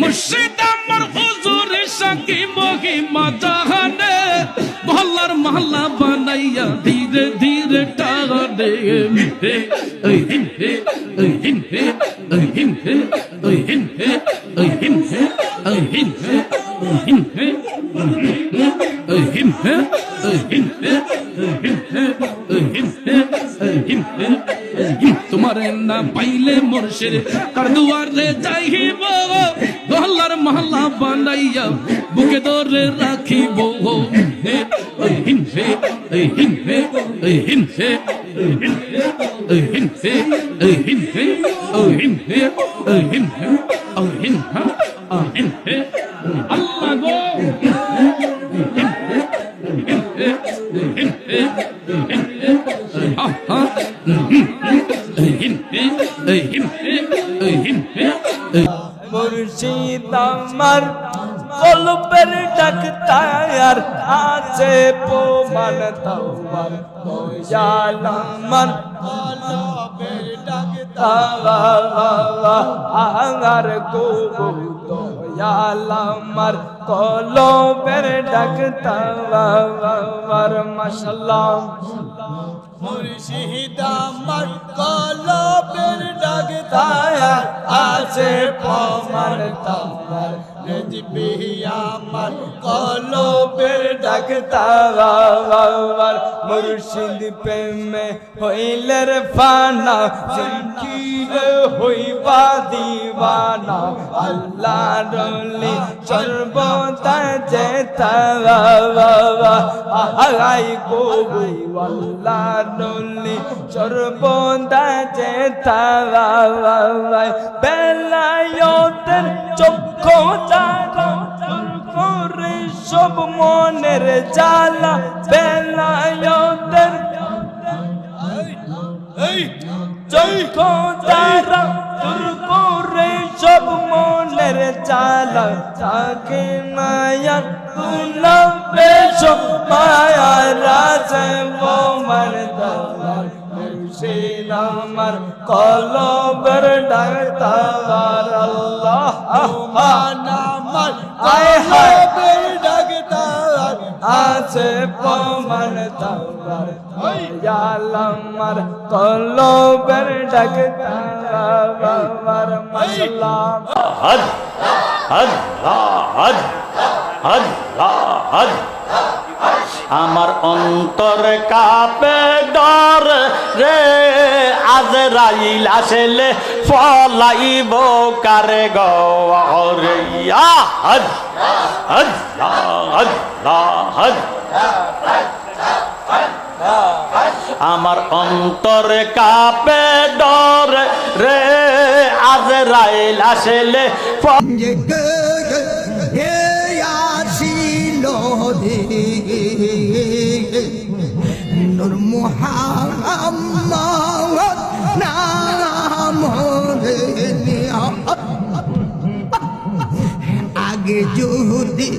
মুর্শিদ আমার হুজুর সাকি মহিমা জাহানে মহল্লার মহল্লা বানাইয়া ধীরে ধীরে টানে। তোমার না পাইলে মোরশের কার দুয়ারে যাইব গহল্লার মহল্লা বানাইয়া বুকে দরে রাখিব হে ওই হিন হে ওই হিন হে ওই মুর্শিদ আমার কলবের ডাক্তার আছে প্রমাণ তোমার দয়াল আমার কলবের ডাক্তার আঙ্গার গো দয়াল আমার কলবের ডাক্তার মাশাল্লাহ মুর্শিদ আমার কলবের ডাক আছে প্রমাণ তোমার রেজবি আমার কলবের ডাক্তার মুর্শিদ প্রেমে হইলের ফানা জিকি হইবা দিবানা আল্লাহ রলি সর্বদা যেতা আহাই গো আল্লাহ রলি সর্বদা যেতা বেলায়তের চক্ষু জাগো করে সব মনের জ্বালা বেলায়তের চক্ষু তারা দূর করে সব মনের জ্বালা তাকে মায়া তুলা বেশ মায়া। আমার কলবের ডাক্তার আল্লাহ আমার আয় হায়। ডাক্তার আছে প্রমাণ তাওয়ার আমার কলবের ডাক্তার আমার মশলা হদ হদ হদ হদ হদ আমার অন্তর কাপে ডর রে। আজ রাইল আসলে ফলাইব কারে গরে হদ হদ হদ হদ আমার অন্তর কাপে ডর রে। আজ রাইল আসলে হে আসিল নূর মোহাম্মদ নাম আগে যদি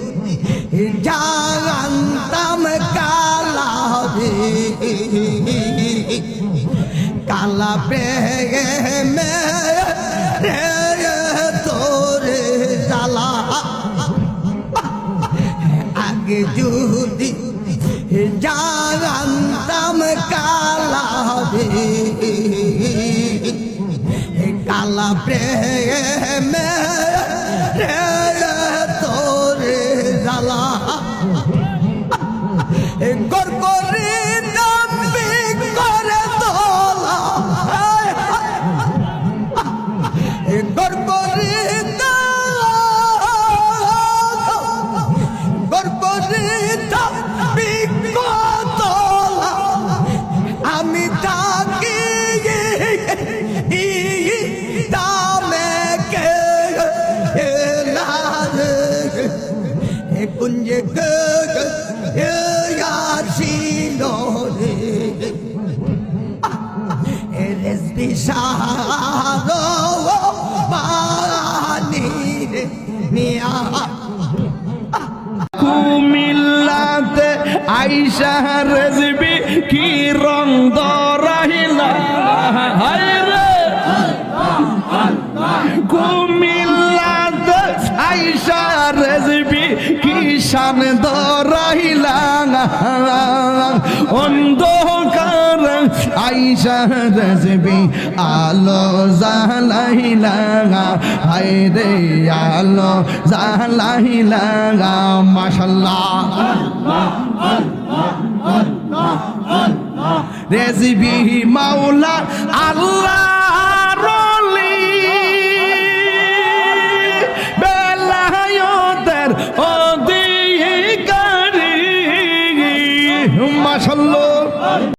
জানতাম কালা কালা প্রেমে কালা প্রেমে রে তোরে জ্বালা। গর করে নামবি করে তোলা। করে কুমিল্লাতে আইসা রেজবি কি রং দরাহিলা হায় অন্ধকার আইসা রেজবি আলো জালাইলা হায় রে আলো জালাইলা মাশাল্লাহ। রেজবি মাওলা আল্লাহ।